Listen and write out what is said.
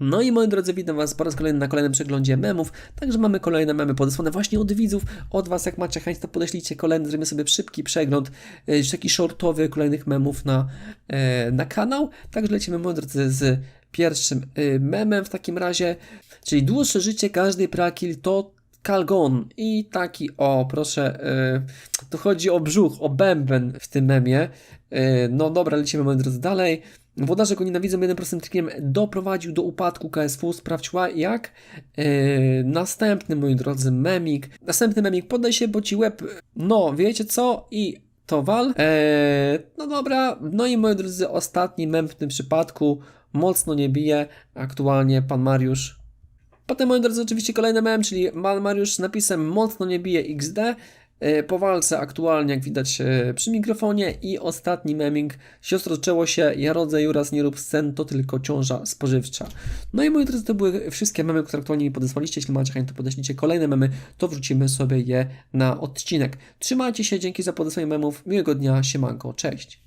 No i moi drodzy, witam Was po raz kolejny na kolejnym przeglądzie memów. Także mamy kolejne memy podesłane właśnie od widzów, od Was. Jak macie chęć, to podeślijcie kolejny, zrobimy sobie szybki przegląd, e, taki shortowy kolejnych memów na, e, na kanał. Także lecimy, moi drodzy, z pierwszym e, memem w takim razie, czyli dłuższe życie każdej praki to Kalgon i taki, o proszę, e, to chodzi o brzuch, o bęben w tym memie. E, no dobra, lecimy moi drodzy dalej. Włodarze go nienawidzą jednym prostym trikiem doprowadził do upadku KSW, sprawdź jak. E, następny, moi drodzy, memik. Następny memik, podaj się, bo ci łeb, no wiecie co i to wal. E, no dobra, no i moi drodzy, ostatni mem w tym przypadku, mocno nie bije, aktualnie pan Mariusz Potem, moi drodzy, oczywiście kolejny mem, czyli Mariusz z napisem mocno nie bije XD. e, Po walce aktualnie, jak widać e, przy mikrofonie. I ostatni meming. Siostro zaczęło się, ja rodzę Juras, nie rób scen, to tylko ciąża spożywcza. No i moi drodzy, to były wszystkie memy, które aktualnie mi podesłaliście. Jeśli macie chęć, to podeślijcie kolejne memy, to wrzucimy sobie je na odcinek. Trzymajcie się, dzięki za podesłanie memów. Miłego dnia, siemanko, cześć.